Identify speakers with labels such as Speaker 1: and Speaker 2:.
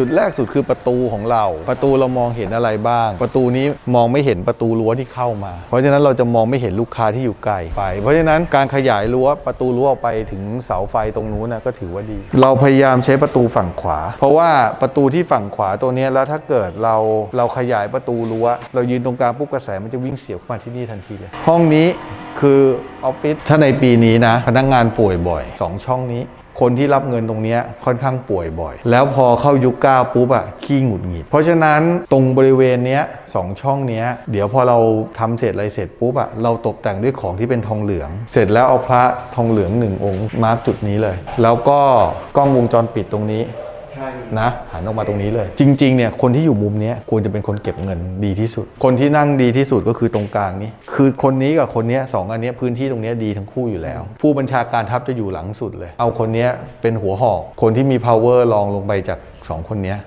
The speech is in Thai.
Speaker 1: จุดแรกสุดคือประตูของเรา ประตูเรามองเห็นอะไรบ้าง ประตูนี้มองไม่เห็นประตูรั้วที่เข้ามา เพราะฉะนั้นเราจะมองไม่เห็นลูกค้าที่อยู่ไกลไป เพราะฉะนั้นการขยายรั้วประตูรั้วออกไปถึงเสาไฟตรงนู้นนะก็ถือว่าดี เราพยายามใช้ประตูฝั่งขวา เพราะว่าประตูที่ฝั่งขวาตัวนี้แล้วถ้าเกิดเราเราขยายประตูรั้ว เรายืนตรงกลางปุ๊บกระแสมันจะวิ่งเสียบมาที่นี่ทันทีเลยห้องนี้คือ ออฟฟิศถ้าในปีนี้นะ พนักงานป่วยบ่อยสองช่องนี้ คนที่รับเงินตรงเนี้ยค่อนข้างป่วยบ่อย แล้วพอเข้ายุคเก้าปุ๊บอะขี้หงุดหงิด เพราะฉะนั้นตรงบริเวณเนี้ยสองช่องเนี้ย เดี๋ยวพอเราทำเสร็จอะไรเสร็จปุ๊บอะเราตกแต่งด้วยของที่เป็นทองเหลือง เสร็จแล้วเอาพระทองเหลืองหนึ่งองค์มาร์กจุดนี้เลย แล้วก็กล้องวงจรปิดตรงนี้ นะหันออกมาตรงนี้เลย จริงๆเนี่ยคนที่อยู่มุมนี้ควรจะเป็นคนเก็บเงินดีที่สุด คนที่นั่งดีที่สุดก็คือตรงกลางนี้ คือคนนี้กับคนนี้สองอันนี้พื้นที่ตรงนี้ดีทั้งคู่อยู่แล้ว ผู้บัญชาการทัพจะอยู่หลังสุดเลย เอาคนนี้เป็นหัวหอกคนที่มี power รองลงไปจากสองคนนี้